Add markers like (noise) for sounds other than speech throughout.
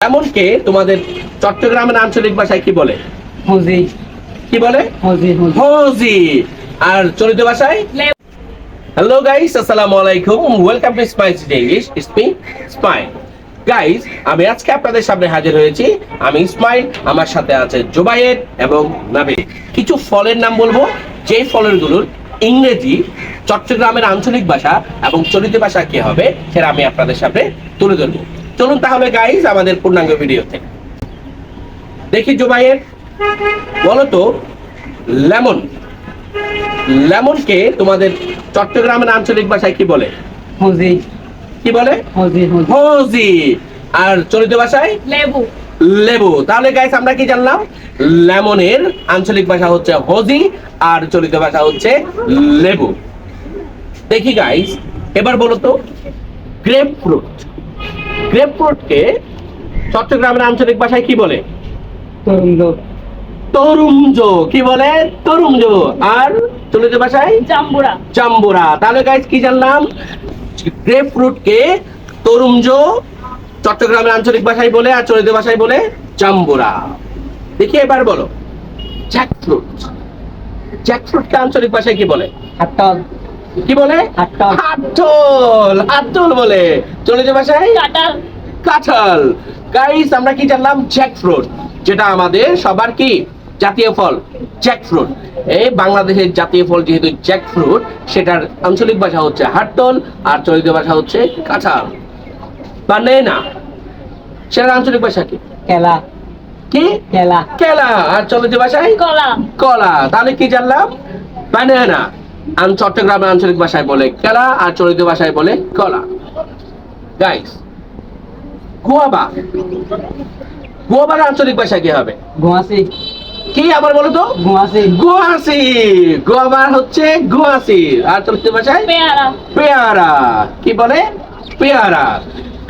এমনকে তোমাদের চট্টগ্রামের আঞ্চলিক ভাষায় কি বলে? হুজি। কি বলে? হুজি আর চলিত ভাষায়? হ্যালো গাইস আসসালামু আলাইকুম। Welcome to spice English me spine guys আমি আজকে আপনাদের সামনে হাজির হয়েছি। আমি ইসমাইল আমার সাথে আছে জোবায়ের এবং নাবিল। কিছু ফলের নাম বলব। যে ফলেরগুলোর ইংরেজি চট্টগ্রামের আঞ্চলিক ভাষা এবং চলিত ভাষা কি হবে সেটা আমি আপনাদের সামনে তুলে ধরবো। চলুন তাহলে গাইস আমাদের পূর্ণাঙ্গ ভিডিওতে দেখি জোবায়ের বলো তো লেমন। লেমনকে তোমাদের চট্টগ্রামের আঞ্চলিক ভাষায় কি বলে? হুজি কি বলে? হুজি হুজি হজি আর চলিত ভাষায়? লেবু। লেবু। তাহলে গাইস আমরা কি জানলাম? লেমনের আঞ্চলিক ভাষা হচ্ছে হজি আর চলিত ভাষা হচ্ছে লেবু। দেখি গাইস এবার বলো তো গ্রেপ ফ্রুট গ্রেপ ফ্রুটকে চট্টগ্রামের আঞ্চলিক ভাষায় কি বলে? তরুণ তরুমজ কি বলে? তরুমজ আর চলিত ভাষায়? জাম্বুরা। জাম্বুরা। তাহলে গাইস কি জানলাম? গ্রেপ ফ্রুটকে তরুমজ চট্টগ্রামের আঞ্চলিক ভাষায় বলে আর চলিত ভাষায় বলে জাম্বুরা। দেখি এবার বলো। জ্যাকফ্রুট। জ্যাকফ্রুটকে আঞ্চলিক ভাষায় কি বলে? হাটল কি বলে? হাটল হাতল হাতল বলে। চলিত ভাষায়? কাঁঠাল। কাঁঠাল। গাইস আমরা কি জানলাম? জ্যাকফ্রুট যেটা আমাদের সবার কি? জাতীয় ফল। জ্যাকফ্রুট এই বাংলাদেশের জাতীয় ফল যেহেতু জ্যাকফ্রুট সেটার আঞ্চলিক ভাষা হচ্ছে হাটল আর চলিত ভাষা হচ্ছে কাঁঠাল। বা নেনা সেটার আঞ্চলিক ভাষা কি? কেলা। কি? কেলা। কেলা। আর চলিত ভাষায়? কলা। কলা। তাহলে কি জানলাম? বানানা চট্টগ্রামের আঞ্চলিক ভাষায় বলে কেলা আর চলিত ভাষায় বলে কলা। Guys guava. গোয়াবার আঞ্চলিক ভাষা কি হবে? গুয়াসি। কি আবার বলো তো? গুয়াসি। গোয়াসি। গোয়াবার হচ্ছে গোয়াসি। আর চলিত ভাষায়? পেয়ারা। পেয়ারা। কি বলে? পেয়ারা।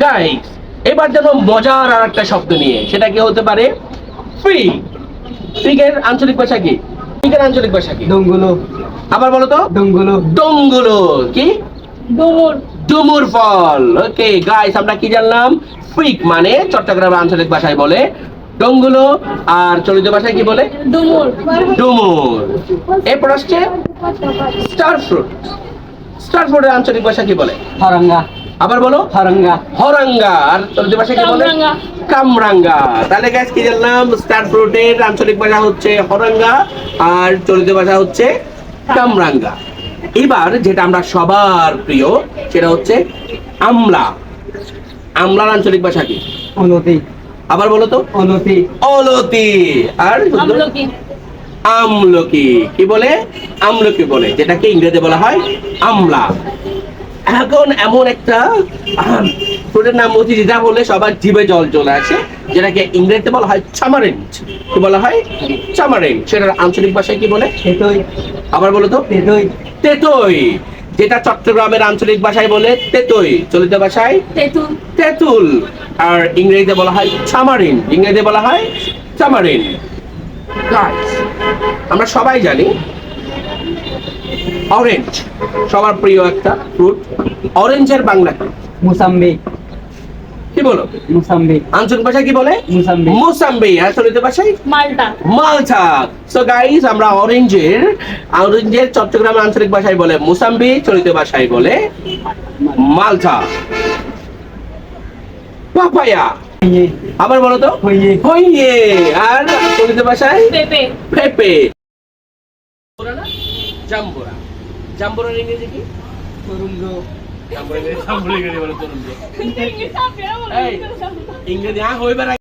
গাইস এবার যেন মজার আর একটা শব্দ নিয়ে সেটা কি হতে পারে? ফিগ ফিগের আঞ্চলিক ভাষা কি? ফিগের আঞ্চলিক ভাষা কি? ডঙ্গুলো আবার বলো তো ডঙ্গুলো ডঙ্গুলো কি? ডুমুর। ডুমুর ফল। ওকে গাইস আমরা কি জানলাম? ফিগ মানে চট্টগ্রামের আঞ্চলিক ভাষায় বলে ডঙ্গুলো আর চলিত ভাষায় কি বলে? ডুমুর। ডুমুর। এরপর আসছে স্টার ফ্রুট। স্টার ফ্রুটের আঞ্চলিক ভাষা কি বলে? হরঙ্গা আবার বলো? হরঙ্গা। হরাঙ্গা। আর চলিত ভাষা কি বলে? কামরাঙ্গা। কামরাঙ্গা। তাহলে গ্যাস কি জানলাম? স্টার ফ্রুটের আঞ্চলিক ভাষা হচ্ছে হরাঙ্গা আর চলিত ভাষা হচ্ছে কামরাঙ্গা। এবার যেটা আমরা সবার প্রিয় সেটা হচ্ছে আমলা। আমলার আঞ্চলিক ভাষা কি? অনতি আবার বলো তো। অনতি অলতি। আর আমলকি। আমলকি। কি বলে? আমলকি বলে যেটাকে ইংরেজি বলা হয় আমলা। এখন এমন একটা ফ্রুটের নাম বলছি যেটা বলে সবার জিভে জল চলে আসে যেটাকে ইংরেজিতে বলা হয় চামারেন্ট কি বলা হয়? চামারেন্ট সেটার আঞ্চলিক ভাষায় কি বলে? তেতই। আবার বলো তো। তেতই। তেতই। যেটা চট্টগ্রামের আঞ্চলিক ভাষায় বলে তেতই। চলিত ভাষায় তেঁতুল। তেঁতুল। আর ইংরেজিতে বলা হয় চামারিন। ইংরেজিতে বলা হয় চামারিন। আমরা সবাই জানি অরেঞ্জ সবার প্রিয় একটা ফ্রুট অরেঞ্জের বাংলা কি? মুসাম্বি। কি বলো? মুসাম্বি। আঞ্চলিক ভাষায় কি বলে? মুসাম্বি। মোসাম্বি আর চলিত ভাষায়? মালটা মালটা সো গাইস আমরা অরেঞ্জের অরেঞ্জের চট্টগ্রামের আঞ্চলিক ভাষায় বলে মোসাম্বি চলিত ভাষায় বলে মালটা পাপায়া। আবার বলো তো? হইয়ে। হইয়ে। আর চলিত ভাষায়? পেঁপে। পেপে। জাম্বুরা। জাম্বুরার ইংরেজি কি? তরুঙ্গ ইংরেজি বলে আ (laughs) হইবার